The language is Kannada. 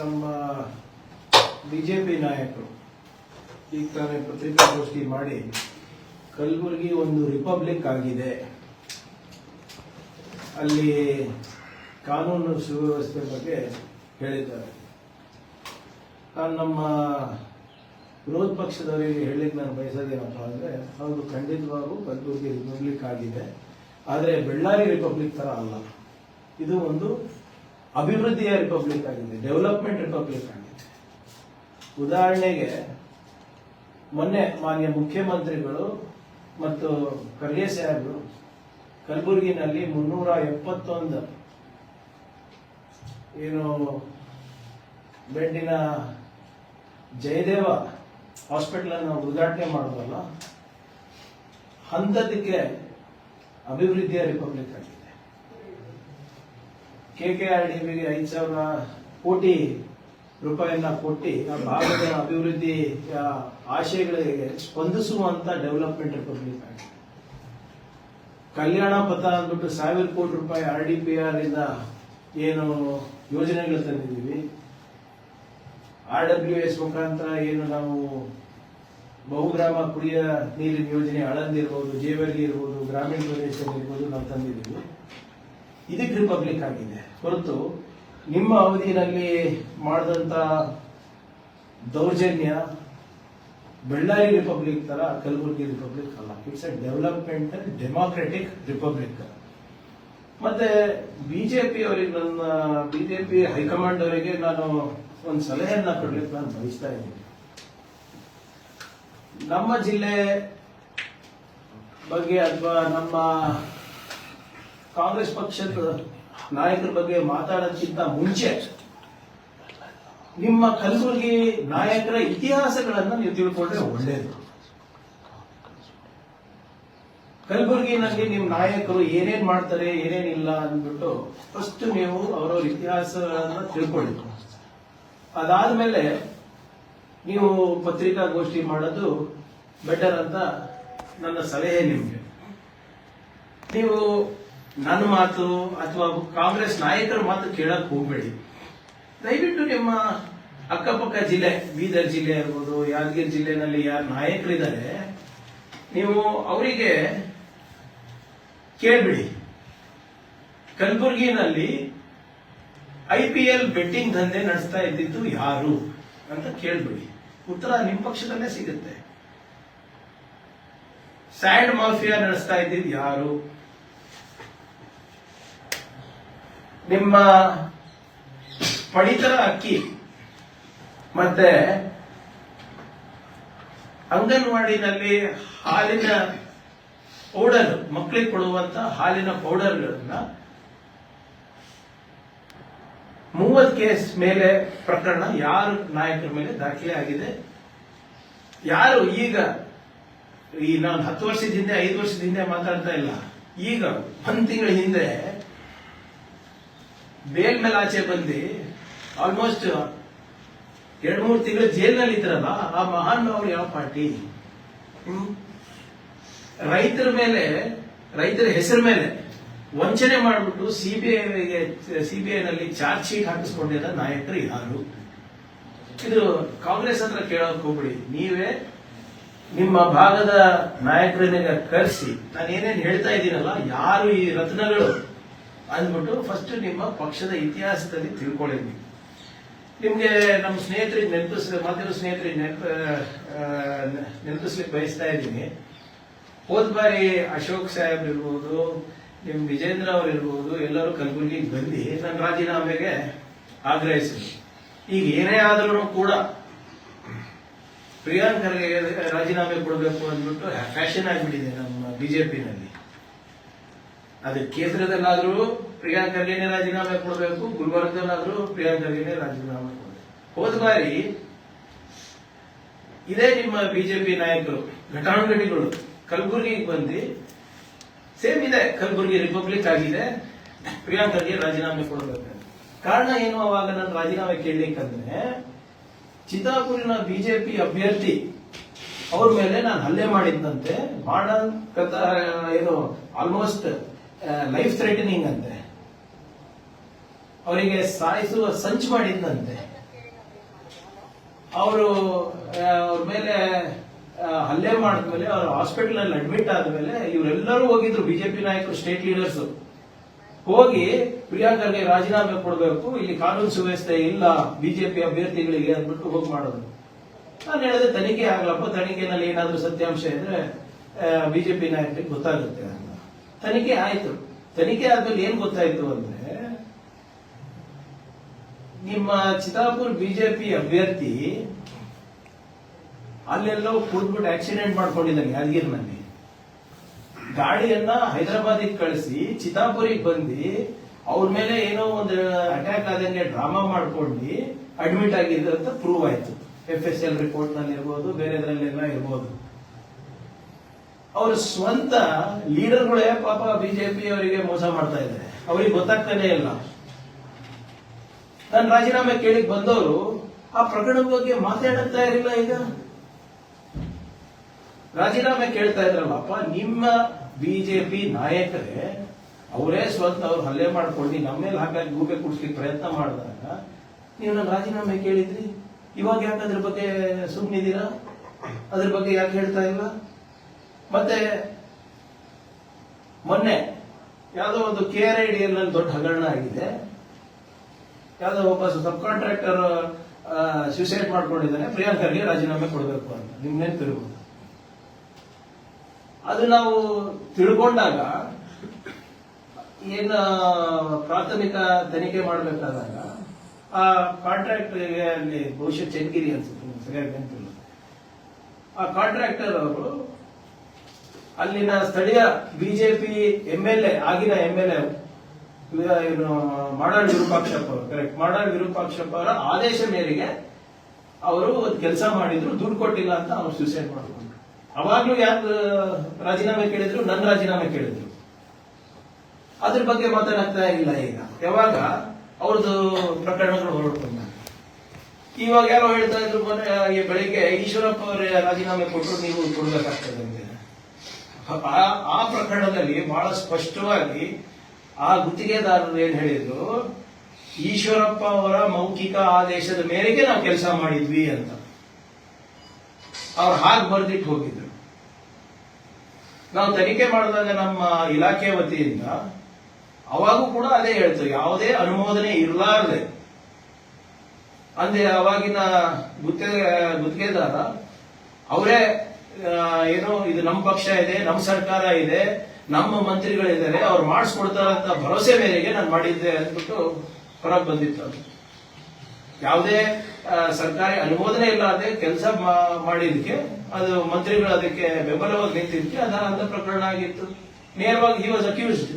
ನಮ್ಮ ಬಿಜೆಪಿ ನಾಯಕರು ಈಗ ತಾನೇ ಪತ್ರಿಕಾಗೋಷ್ಠಿ ಮಾಡಿ ಕಲಬುರಗಿ ಒಂದು ರಿಪಬ್ಲಿಕ್ ಆಗಿದೆ. ಅಲ್ಲಿ ಕಾನೂನು ಸುವ್ಯವಸ್ಥೆ ಬಗ್ಗೆ ಹೇಳಿದ್ದಾರೆ. ನಾನು ನಮ್ಮ ವಿರೋಧ ಪಕ್ಷದವರಿಗೆ ಹೇಳಿಕ್ಕೆ ನಾನು ಬಯಸೋದೇನಪ್ಪ ಅಂದರೆ, ಹೌದು ಖಂಡಿತವಾಗೂ ಕಲಬುರಗಿ ರಿಪಬ್ಲಿಕ್ ಆಗಿದೆ. ಆದರೆ ಬೆಳ್ಳಾರಿ ರಿಪಬ್ಲಿಕ್ ಥರ ಅಲ್ಲ. ಇದು ಒಂದು ಅಭಿವೃದ್ಧಿಯ ರಿಪಬ್ಲಿಕ್ ಆಗಿದೆ ಡೆವಲಪ್ಮೆಂಟ್ ರಿಪಬ್ಲಿಕ್ ಆಗಿದೆ. ಉದಾಹರಣೆಗೆ, ಮೊನ್ನೆ ಮಾನ್ಯ ಮುಖ್ಯಮಂತ್ರಿಗಳು ಮತ್ತು ಖರ್ಗೆ ಸಾಹೇಬರು ಕಲಬುರಗಿನಲ್ಲಿ ಮುನ್ನೂರ ಎಪ್ಪತ್ತೊಂದು ಏನು ಬೆಡ್ಡಿನ ಜಯದೇವ ಹಾಸ್ಪಿಟಲ್ ಅನ್ನು ಉದ್ಘಾಟನೆ ಮಾಡೋದಲ್ಲ ಹಂತದಕ್ಕೆ ಅಭಿವೃದ್ಧಿಯ ರಿಪಬ್ಲಿಕ್ ಆಗಿದೆ. ಕೆ ಕೆ ಆರ್ ಡಿ ಬಿಗೆ ಐದು ಸಾವಿರ ಕೋಟಿ ರೂಪಾಯಿಯನ್ನ ಕೊಟ್ಟು ಭಾಗದ ಅಭಿವೃದ್ಧಿ ಆಶಯಗಳಿಗೆ ಸ್ಪಂದಿಸುವಂತ ಡೆವಲಪ್ಮೆಂಟ್ ರಿಪಬ್ಲಿಕ್ ಕಲ್ಯಾಣ ಪಥ ಅಂದ್ಬಿಟ್ಟು ಸಾವಿರ ಕೋಟಿ ರೂಪಾಯಿ ಆರ್ ಡಿ ಪಿ ಆರ್ ಇಂದ ಏನು ಯೋಜನೆಗಳು ತಂದಿದ್ದೀವಿ. ಆರ್ ಡಬ್ಲ್ಯೂ ಎಸ್ ಮುಖಾಂತರ ಏನು ನಾವು ಬಹುಗ್ರಾಮ ಕುಡಿಯ ನೀರಿನ ಯೋಜನೆ ಅಳಂದಿರಬಹುದು ಜೇವರ್ಗಿ ಇರ್ಬೋದು, ಗ್ರಾಮೀಣ ಪ್ರದೇಶದಲ್ಲಿರ್ಬೋದು ಇರ್ಬೋದು ನಾವು ತಂದಿದ್ದೀವಿ. ಇದಕ್ಕೆ ರಿಪಬ್ಲಿಕ್ ಆಗಿದೆ. ಹೊರತು ನಿಮ್ಮ ಅವಧಿಯಲ್ಲಿ ಮಾಡಿದಂತ ದೌರ್ಜನ್ಯ ಬೆಳ್ಳಾರಿ ರಿಪಬ್ಲಿಕ್ ತರ ಕಲಬುರಗಿ ರಿಪಬ್ಲಿಕ್ ಅಲ್ಲ. It's a development democratic republic ಮತ್ತೆ ಬಿಜೆಪಿ ಅವರಿಗೆ ನನ್ನ ಬಿಜೆಪಿ ಹೈಕಮಾಂಡ್ ಅವರಿಗೆ ನಾನು ಒಂದು ಸಲಹೆಯನ್ನ ಕೊಡ್ಲಿಕ್ಕೆ ನಾನು ಬಯಸ್ತಾ ಇದ್ದೀನಿ. ನಮ್ಮ ಜಿಲ್ಲೆ ಬಗ್ಗೆ ಅಥವಾ ನಮ್ಮ ಕಾಂಗ್ರೆಸ್ ಪಕ್ಷದ ನಾಯಕರ ಬಗ್ಗೆ ಮಾತಾಡೋದಕ್ಕಿಂತ ಮುಂಚೆ ನಿಮ್ಮ ಕಲಬುರಗಿ ನಾಯಕರ ಇತಿಹಾಸಗಳನ್ನು ನೀವು ತಿಳ್ಕೊಂಡ್ರೆ ಒಳ್ಳೇದು. ಕಲಬುರಗಿನಲ್ಲಿ ನಿಮ್ಮ ನಾಯಕರು ಏನೇನ್ ಮಾಡ್ತಾರೆ, ಏನೇನಿಲ್ಲ ಅಂದ್ಬಿಟ್ಟು ಫಸ್ಟ್ ನೀವು ಅವರವ್ರ ಇತಿಹಾಸಗಳನ್ನ ತಿಳ್ಕೊಳ್ಳಿ. ಅದಾದ್ಮೇಲೆ ನೀವು ಪತ್ರಿಕಾಗೋಷ್ಠಿ ಮಾಡೋದು ಬೆಟರ್ ಅಂತ ನನ್ನ ಸಲಹೆ ನಿಮಗೆ. ನೀವು ನನ್ನ ಮಾತು ಅಥವಾ ಕಾಂಗ್ರೆಸ್ ನಾಯಕರ ಮಾತು ಕೇಳಕ್ ಹೋಗ್ಬೇಡಿ. ದಯವಿಟ್ಟು ನಿಮ್ಮ ಅಕ್ಕಪಕ್ಕ ಜಿಲ್ಲೆ, ಬೀದರ್ ಜಿಲ್ಲೆ ಇರ್ಬೋದು ಯಾದಗಿರಿ ಜಿಲ್ಲೆನಲ್ಲಿ ಯಾರು ನಾಯಕರಿದ್ದಾರೆ, ನೀವು ಅವರಿಗೆ ಕೇಳ್ಬಿಡಿ. ಕಲಬುರಗಿನಲ್ಲಿ ಐ ಪಿ ಎಲ್ ಬೆಟ್ಟಿಂಗ್ ದಂಧೆ ನಡೆಸ್ತಾ ಇದ್ದಿದ್ದು ಯಾರು ಅಂತ ಕೇಳ್ಬಿಡಿ. ಉತ್ತರ ನಿಮ್ಮ ಪಕ್ಷದಲ್ಲೇ ಸಿಗುತ್ತೆ. ಸ್ಯಾಂಡ್ ಮಾಫಿಯಾ ನಡೆಸ್ತಾ ಇದ್ದಿದ್ದು ಯಾರು? ನಿಮ್ಮ ಪಡಿತರ ಅಕ್ಕಿ ಮತ್ತೆ ಅಂಗನವಾಡಿನಲ್ಲಿ ಹಾಲಿನ ಪೌಡರ್ ಮಕ್ಕಳಿಗೆ ಕೊಡುವಂತ ಹಾಲಿನ ಪೌಡರ್ಗಳನ್ನ ಮೂವತ್ ಕೇಸ್ ಮೇಲೆ ಪ್ರಕರಣ ಯಾರು ನಾಯಕರ ಮೇಲೆ ದಾಖಲೆ ಆಗಿದೆ? ಯಾರು ಈಗ ಈ ನಾನು ಹತ್ತು ವರ್ಷದ ಹಿಂದೆ, ಐದು ವರ್ಷದ ಹಿಂದೆ ಮಾತಾಡ್ತಾ ಇಲ್ಲ. ಈಗ ಒಂದು ತಿಂಗಳ ಹಿಂದೆ ಬೇಲ್ ಮೇಲೆ ಆಚೆ ಬಂದು ಆಲ್ಮೋಸ್ಟ್ ಎರಡು ಮೂರು ತಿಂಗಳು ಜೈಲಿನಲ್ಲಿ ಇದ್ರಲ್ಲ, ಆ ಮಹಾನ್ ಅವ್ರು ಯಾವ ಪಾರ್ಟಿ? ರೈತರ ಮೇಲೆ, ರೈತರ ಹೆಸರು ಮೇಲೆ ವಂಚನೆ ಮಾಡಿಬಿಟ್ಟು ಸಿಬಿಐಗೆ ಸಿಬಿಐ ನಲ್ಲಿ ಚಾರ್ಜ್ ಶೀಟ್ ಹಾಕಿಸ್ಕೊಂಡಿದ್ದ ನಾಯಕರು ಯಾರು? ಇದು ಕಾಂಗ್ರೆಸ್ ಹತ್ರ ಕೇಳೋಕೆ ಹೋಗ್ಬಿಡಿ. ನೀವೇ ನಿಮ್ಮ ಭಾಗದ ನಾಯಕರನ್ನ ಕರೆಸಿ. ನಾನು ಏನೇನು ಹೇಳ್ತಾ ಇದ್ದೀನಲ್ಲ, ಯಾರು ಈ ರತ್ನಗಳು? ಅಂದ್ಬಿಟ್ಟು ಫಸ್ಟ್ ನಿಮ್ಮ ಪಕ್ಷದ ಇತಿಹಾಸದಲ್ಲಿ ತಿಳ್ಕೊಳ್ಳಿ ನಿಮಗೆ ನಮ್ಮ ಸ್ನೇಹಿತರಿಗೆ ನೆನಪಿಸ್ ಮಾಧ್ಯಮ ಸ್ನೇಹಿತರಿಗೆ ನೆನಪ ನೆನಪಿಸ್ಲಿಕ್ಕೆ ಬಯಸ್ತಾ ಇದ್ದೀನಿ. ಹೋದ ಬಾರಿ ಅಶೋಕ್ ಸಾಹೇಬ್ ಇರ್ಬೋದು, ನಿಮ್ ವಿಜೇಂದ್ರ ಅವ್ರು ಇರ್ಬೋದು, ಎಲ್ಲರೂ ಕಲಬುರಗಿಗೆ ಬಂದು ನನ್ನ ರಾಜೀನಾಮೆಗೆ ಆಗ್ರಹಿಸಿದ್ರು. ಈಗ ಏನೇ ಆದ್ರೂ ಕೂಡ ಪ್ರಿಯಾಂಕರ್ಗೆ ರಾಜೀನಾಮೆ ಕೊಡಬೇಕು ಅಂದ್ಬಿಟ್ಟು ಫ್ಯಾಷನ್ ಆಗಿಬಿಟ್ಟಿದೆ ನಮ್ಮ ಬಿಜೆಪಿನಲ್ಲಿ ಅದು ಕೇಂದ್ರದಲ್ಲಾದ್ರೂ ಪ್ರಿಯಾಂಕರ್ಗೆನೆ ರಾಜೀನಾಮೆ ಕೊಡಬೇಕು, ಗುಲ್ಬರ್ಗದಲ್ಲಾದ್ರೂ ಪ್ರಿಯಾಂಕರ್ಗೆನೆ ರಾಜೀನಾಮೆ ಕೊಡಬೇಕು. ಹೋದ ಬಾರಿ ಇದೇ ನಿಮ್ಮ ಬಿಜೆಪಿ ನಾಯಕರು, ಘಟಾನುಘಟಿಗಳು ಕಲಬುರಗಿಗೆ ಬಂದು, ಸೇಮ್ ಇದೆ, ಕಲಬುರಗಿ ರಿಪಬ್ಲಿಕ್ ಆಗಿದೆ ಪ್ರಿಯಾಂಕರ್ಗೆ ರಾಜೀನಾಮೆ ಕೊಡಬೇಕು ಕಾರಣ ಏನು ಅವಾಗ ನಾನು ರಾಜೀನಾಮೆ ಕೇಳಲಿಕ್ಕಂದ್ರೆ ಚಿತ್ತಾಪುರಿನ ಬಿಜೆಪಿ ಅಭ್ಯರ್ಥಿ ಅವ್ರ ಮೇಲೆ ನಾನು ಹಲ್ಲೆ ಮಾಡಿದ್ದಂತೆ ಮಾಡ ಏನು ಆಲ್ಮೋಸ್ಟ್ ಲೈಫ್ ಥ್ರೆಟನಿಂಗ್ ಅಂತೆ. ಅವರಿಗೆ ಸಾಯಿಸುವ ಸಂಚು ಮಾಡಿದ್ದಂತೆ ಅವರು ಅವ್ರ ಮೇಲೆ ಹಲ್ಲೆ ಮಾಡಿದ್ಮೇಲೆ, ಅವರು ಹಾಸ್ಪಿಟಲ್ ಅಲ್ಲಿ ಅಡ್ಮಿಟ್ ಆದ್ಮೇಲೆ ಇವರೆಲ್ಲರೂ ಹೋಗಿದ್ರು ಬಿಜೆಪಿ ನಾಯಕರು ಸ್ಟೇಟ್ ಲೀಡರ್ಸ್ ಹೋಗಿ ಪ್ರಿಯಾಂಕರ್ಗೆ ರಾಜೀನಾಮೆ ಕೊಡಬೇಕು, ಇಲ್ಲಿ ಕಾನೂನು ಸುವ್ಯವಸ್ಥೆ ಇಲ್ಲ ಬಿಜೆಪಿ ಅಭ್ಯರ್ಥಿಗಳಿಗೆ ಅಂದ್ಬಿಟ್ಟು ಹೋಗಿ ಮಾಡೋದು. ನಾನು ಹೇಳಿದೆ, ತನಿಖೆ ಆಗಲಪ್ಪ, ತನಿಖೆನಲ್ಲಿ ಏನಾದ್ರೂ ಸತ್ಯಾಂಶ ಇದ್ರೆ ಬಿಜೆಪಿ ನಾಯಕರಿಗೆ ಗೊತ್ತಾಗುತ್ತೆ ತನಿಖೆ ಆಯ್ತು. ತನಿಖೆ ಆದ್ಮೇಲೆ ಏನ್ ಗೊತ್ತಾಯ್ತು ಅಂದ್ರೆ, ನಿಮ್ಮ ಚಿತ್ತಾಪುರ್ ಬಿಜೆಪಿ ಅಭ್ಯರ್ಥಿ ಅಲ್ಲೆಲ್ಲೋ ಕೂತ್ಬಿಟ್ಟು ಆಕ್ಸಿಡೆಂಟ್ ಮಾಡ್ಕೊಂಡಿದ್ದಾನೆ ಯಾದಗಿರಿನಲ್ಲಿ. ಗಾಡಿಯನ್ನ ಹೈದರಾಬಾದಿಗೆ ಕಳಿಸಿ ಚಿತ್ತಾಪುರಿಗೆ ಬಂದು ಅವ್ರ ಮೇಲೆ ಏನೋ ಒಂದು ಅಟ್ಯಾಕ್ ಆದಂಗೆ ಡ್ರಾಮಾ ಮಾಡ್ಕೊಂಡು ಅಡ್ಮಿಟ್ ಆಗಿದ್ರು ಅಂತ ಪ್ರೂವ್ ಆಯ್ತು. ಎಫ್ ಎಸ್ ಎಲ್ ರಿಪೋರ್ಟ್ನಲ್ಲಿ ಇರ್ಬೋದು ಬೇರೆದ್ರಲ್ಲೆಲ್ಲ ಇರ್ಬೋದು. ಅವ್ರ ಸ್ವಂತ ಲೀಡರ್ಗಳೇ ಪಾಪ ಬಿಜೆಪಿ ಅವರಿಗೆ ಮೋಸ ಮಾಡ್ತಾ ಇದ್ದಾರೆ. ಅವ್ರಿಗೆ ಗೊತ್ತಾಗ್ತಾನೆ ಇಲ್ಲ. ನಾನು ರಾಜೀನಾಮೆ ಕೇಳಿಕ್ ಬಂದವರು ಆ ಪ್ರಕರಣದ ಬಗ್ಗೆ ಮಾತಾಡುತ್ತಾ ಇರಲಿಲ್ಲ ಈಗ. ರಾಜೀನಾಮೆ ಕೇಳ್ತಾ ಇದ್ರಲ್ಲಪ್ಪ ನಿಮ್ಮ ಬಿಜೆಪಿ ನಾಯಕರೇ ಅವರೇ ಸ್ವಂತ ಅವ್ರು ಹಲ್ಲೆ ಮಾಡ್ಕೊಂಡು ನಮ್ಮ ಮೇಲೆ ಹಾಕಿ ಗೂಬೆ ಕುಡಿಸ್ಲಿಕ್ಕೆ ಪ್ರಯತ್ನ ಮಾಡಿದಾಗ ನೀವು ನಾನು ರಾಜೀನಾಮೆ ಕೇಳಿದ್ರಿ. ಇವಾಗ ಯಾಕೆ ಅದ್ರ ಬಗ್ಗೆ ಸುಮ್ಮನಿದ್ದೀರಾ ಅದ್ರ ಬಗ್ಗೆ ಯಾಕೆ ಹೇಳ್ತಾ ಇಲ್ಲ? ಮತ್ತೆ ಮೊನ್ನೆ ಯಾವುದೋ ಒಂದು K R I D L ದೊಡ್ಡ ಹಗರಣ ಆಗಿದೆ. ಯಾವುದೋ ಒಬ್ಬ ಸಬ್ ಕಾಂಟ್ರಾಕ್ಟರ್ ಸೂಸೈಡ್ ಮಾಡ್ಕೊಂಡಿದ್ದಾನೆ. ಪ್ರಿಯಾಂಕರ್ಗೆ ರಾಜೀನಾಮೆ ಕೊಡಬೇಕು ಅಂತ. ನಿಮ್ ನೆನಪಿರ್ಬೋದು. ಅದು ನಾವು ತಿಳ್ಕೊಂಡಾಗ, ಏನ ಪ್ರಾಥಮಿಕ ತನಿಖೆ ಮಾಡಬೇಕಾದಾಗ, ಆ ಕಾಂಟ್ರಾಕ್ಟರ್ ಅಲ್ಲಿ ಬಹುಶಃ ಚೆನ್ನಗಿರಿ ಅನ್ಸುತ್ತೆ ಸರಿಯಾಗಿ ಆ ಕಾಂಟ್ರಾಕ್ಟರ್ ಅವರು ಅಲ್ಲಿನ ಸ್ಥಳೀಯ ಬಿಜೆಪಿ ಎಂ ಎಲ್ ಎ ಆಗಿನ ಎಂ ಎಲ್ ಎ ಏನು, ಮಾಡಾಳ್ ವಿರೂಪಾಕ್ಷಪ್ಪ ಅವರು ಕರೆಕ್ಟ್ ಮಾಡಾಳ್ ವಿರೂಪಾಕ್ಷಪ್ಪ ಅವರ ಆದೇಶ ಮೇರೆಗೆ ಅವರು ಒಂದು ಕೆಲಸ ಮಾಡಿದ್ರು, ದುಡ್ಡು ಕೊಟ್ಟಿಲ್ಲ ಅಂತ ಅವ್ರು ಸೂಸೈಡ್ ಮಾಡ್ಕೊಂಡ್ರು. ಅವಾಗ್ಲೂ ಯಾಕೆ ರಾಜೀನಾಮೆ ಕೇಳಿದ್ರು ನನ್ನ ರಾಜೀನಾಮೆ ಕೇಳಿದ್ರು. ಅದ್ರ ಬಗ್ಗೆ ಮಾತಾಡಕ್ತಾ ಇಲ್ಲ ಈಗ. ಯಾವಾಗ? ಅವ್ರದ್ದು ಪ್ರಕರಣಗಳು ಹೊರಡ್ಕೊಂಡ ಇವಾಗ ಯಾರೋ ಹೇಳ್ತಾ ಇದ್ರು ಬೆಳಿಗ್ಗೆ ಈಶ್ವರಪ್ಪ ಅವರೇ ರಾಜೀನಾಮೆ ಕೊಟ್ಟರು ನೀವು ಕೊಡ್ಬೇಕಾಗ್ತದೆ ಅಂತ. ಆ- ಪ್ರಕರಣದಲ್ಲಿ ಬಹಳ ಸ್ಪಷ್ಟವಾಗಿ ಆ ಗುತ್ತಿಗೆದಾರರು ಏನ್ ಹೇಳಿದ್ರು, ಈಶ್ವರಪ್ಪ ಅವರ ಮೌಖಿಕ ಆದೇಶದ ಮೇರೆಗೆ ನಾವು ಕೆಲಸ ಮಾಡಿದ್ವಿ ಅಂತ. ಅವ್ರು ಹಾಗೆ ಬರ್ದಿಟ್ಟು ಹೋಗಿದ್ರು. ನಾವು ತನಿಖೆ ಮಾಡಿದಾಗ ನಮ್ಮ ಇಲಾಖೆ ವತಿಯಿಂದ ಅವಾಗೂ ಕೂಡ ಅದೇ ಹೇಳ್ತಾರೆ, ಯಾವುದೇ ಅನುಮೋದನೆ ಇರಲಾರದೆ. ಅಂದ್ರೆ ಅವಾಗಿನ ಗುತ್ತಿಗೆ, ಗುತ್ತಿಗೆದಾರ ಅವರೇ ಏನೋ ಇದು ನಮ್ಮ ಪಕ್ಷ ಇದೆ ನಮ್ಮ ಸರ್ಕಾರ ಇದೆ, ನಮ್ಮ ಮಂತ್ರಿಗಳಿದ್ದಾರೆ, ಅವ್ರು ಮಾಡಿಸ್ಕೊಡ್ತಾರಂತ ಭರವಸೆ ಮೇರೆಗೆ ನಾನು ಮಾಡಿದ್ದೆ ಅಂದ್ಬಿಟ್ಟು ಹೊರಗೆ ಬಂದಿತ್ತು ಅದು. ಯಾವುದೇ ಸರ್ಕಾರಿ ಅನುಮೋದನೆ ಇಲ್ಲದೆ ಕೆಲಸ ಮಾಡಿದಕ್ಕೆ ಅದು ಮಂತ್ರಿಗಳು ಅದಕ್ಕೆ ಬೆಂಬಲವಾಗಿ ನಿಂತಿದ್ದಕ್ಕೆ ಅದ ಅಂತ ಪ್ರಕರಣ ಆಗಿತ್ತು. ನೇರವಾಗಿ ಹಿ ವಾಸ್ ಅಕ್ಯೂಸ್ಡ್